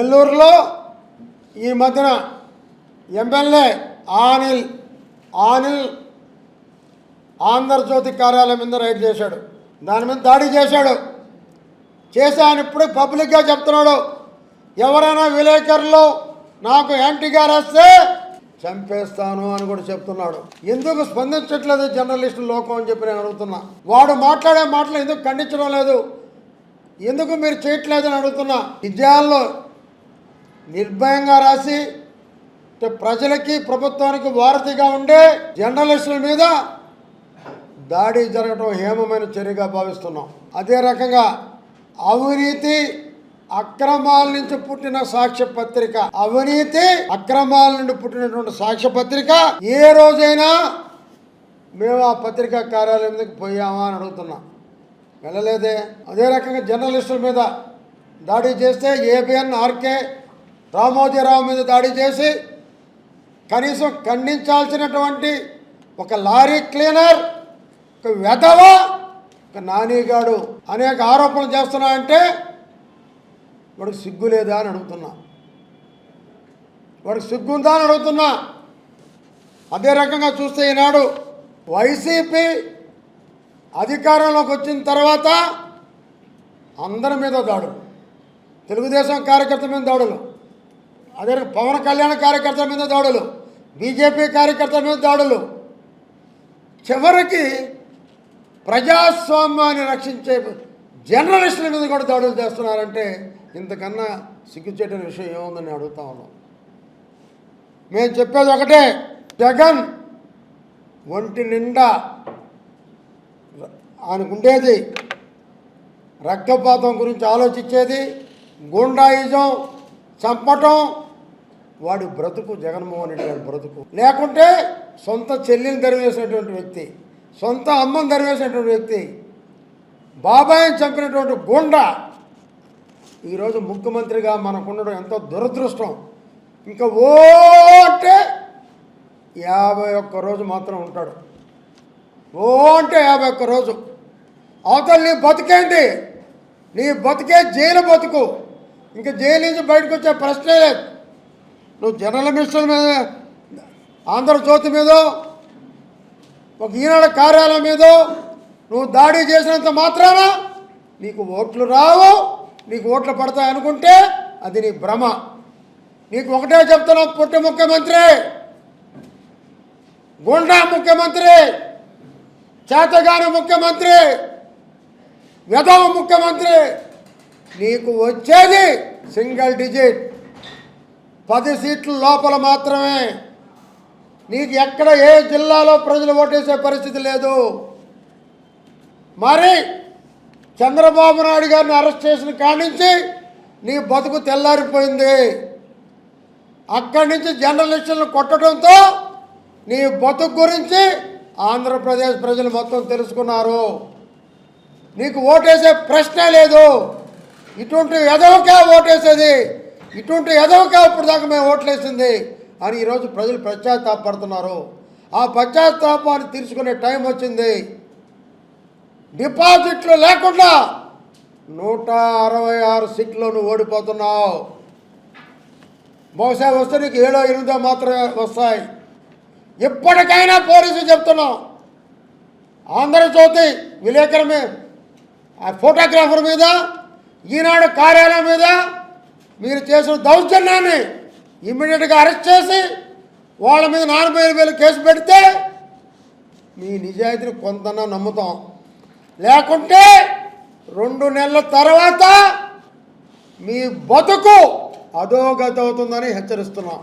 నెల్లూరులో ఈ మధ్యన ఎమ్మెల్యే ఆనిల్ ఆనిల్ ఆంధ్రజ్యోతి కార్యాలయం మీద రైడ్ చేశాడు. దాని మీద దాడి చేశాడు. చేసి ఆయన ఇప్పుడు పబ్లిక్గా చెప్తున్నాడు. ఎవరైనా విలేకరులు నాకు యాంటీగా రాస్తే చంపేస్తాను అని కూడా చెప్తున్నాడు. ఎందుకు స్పందించట్లేదు జర్నలిస్టు లోకం అని చెప్పి నేను అడుగుతున్నా. వాడు మాట్లాడే మాటలు ఎందుకు ఖండించడం లేదు? ఎందుకు మీరు చేయట్లేదని అడుగుతున్నా. విజయాల్లో నిర్భయంగా రాసి ప్రజలకి ప్రభుత్వానికి వారధిగా ఉండే జర్నలిస్టుల మీద దాడి జరగడం హేమమైన చర్యగా భావిస్తున్నాం. అదే రకంగా అవినీతి అక్రమాల నుంచి పుట్టిన సాక్ష్య పత్రిక అవినీతి అక్రమాల నుండి పుట్టినటువంటి సాక్ష్య పత్రిక ఏ రోజైనా మేము ఆ పత్రికా కార్యాలయం మీదకి పోయామా అని అడుగుతున్నాం. వెళ్ళలేదే. అదే రకంగా జర్నలిస్టుల మీద దాడి చేస్తే ఏబిఎన్ ఆర్కే రామోజీరావు మీద దాడి చేసి కనీసం ఖండించాల్సినటువంటి ఒక లారీ క్లీనర్ ఒక వెధవ ఒక నానిగాడు అనేక ఆరోపణలు చేస్తున్నా అంటే వాడికి సిగ్గు లేదా అని అడుగుతున్నా. వాడికి సిగ్గుందా అని అడుగుతున్నా. అదే రకంగా చూస్తే ఈనాడు వైసీపీ అధికారంలోకి వచ్చిన తర్వాత అందరి మీద దాడులు తెలుగుదేశం కార్యకర్త మీద దాడులు అదే పవన్ కళ్యాణ్ కార్యకర్తల మీద దాడులు బీజేపీ కార్యకర్తల మీద దాడులు. చివరికి ప్రజాస్వామ్యాన్ని రక్షించే జర్నలిస్టుల మీద కూడా దాడులు చేస్తున్నారంటే ఇంతకన్నా సిగ్గుచేటని విషయం ఏముందని నేను అడుగుతా ఉన్నాం. మేము చెప్పేది ఒకటే జగన్ ఒంటి నిండా ఆయనకుండేది రక్తపాతం గురించి ఆలోచించేది గుండాయిజం చంపటం వాడి బ్రతుకు జగన్మోహన్ రెడ్డి గారి బ్రతుకు. లేకుంటే సొంత చెల్లిని ధరివేసినటువంటి వ్యక్తి సొంత అమ్మని ధరివేసినటువంటి వ్యక్తి బాబాయిని చంపినటువంటి గుండా ఈరోజు ముఖ్యమంత్రిగా మనకుండడం ఎంతో దురదృష్టం. ఇంకా ఓ అంటే యాభై ఒక్క రోజు మాత్రం ఉంటాడు. ఓ అంటే యాభై ఒక్క రోజు. అవతల నీ బతికేంటి? నీ బతికే జైలు బతుకు. ఇంకా జైలు నుంచి బయటకు వచ్చే ప్రశ్నే లేదు. నువ్వు జనరల్ మినిస్టర్ మీద ఆంధ్రజ్యోతి మీద ఒక ఈనాడు కార్యాలయం మీద నువ్వు దాడి చేసినంత మాత్రాన నీకు ఓట్లు రావు నీకు ఓట్లు పడతాయి అనుకుంటే అది నీ భ్రమ. నీకు ఒకటే చెప్తున్నావు పుట్టి ముఖ్యమంత్రి గుండా ముఖ్యమంత్రి చేతగాని ముఖ్యమంత్రి విధవ ముఖ్యమంత్రి నీకు వచ్చేది సింగిల్ డిజిట్. పది సీట్ల లోపల మాత్రమే. నీకు ఎక్కడ ఏ జిల్లాలో ప్రజలు ఓటేసే పరిస్థితి లేదు. మరి చంద్రబాబు నాయుడు గారిని అరెస్ట్ చేసిన కాడి నీ బతుకు తెల్లారిపోయింది. అక్కడి నుంచి జర్నలిస్టులను కొట్టడంతో నీ బతుకు గురించి ఆంధ్రప్రదేశ్ ప్రజలు మొత్తం తెలుసుకున్నారు. నీకు ఓటేసే ప్రశ్నే లేదు. ఇటువంటి ఎదవకే ఓటేసేది. ఇటువంటి ఎదవకా ఇప్పుడు దాకా మేము ఓట్లేసింది అని ఈరోజు ప్రజలు పశ్చాత్తాపడుతున్నారు. ఆ పశ్చాత్తాపాన్ని తీర్చుకునే టైం వచ్చింది. డిపాజిట్లు లేకుండా నూట అరవై ఆరు సీట్లు నువ్వు ఓడిపోతున్నావు. బహుశా వస్తే నీకు ఏడో ఎనిమిదో మాత్రమే వస్తాయి. ఇప్పటికైనా పోలీసులు చెప్తున్నాం. ఆంధ్రజ్యోతి విలేకరు ఆ ఫోటోగ్రాఫర్ మీద ఈనాడు కార్యాలయం మీద మీరు చేసిన దౌర్జన్యాన్ని ఇమ్మీడియట్గా అరెస్ట్ చేసి వాళ్ళ మీద నలభై వేలు కేసు పెడితే మీ నిజాయితీని కొంతన్నా నమ్ముతాం. లేకుంటే రెండు నెలల తర్వాత మీ బతుకు అధోగతి అవుతుందని హెచ్చరిస్తున్నాం.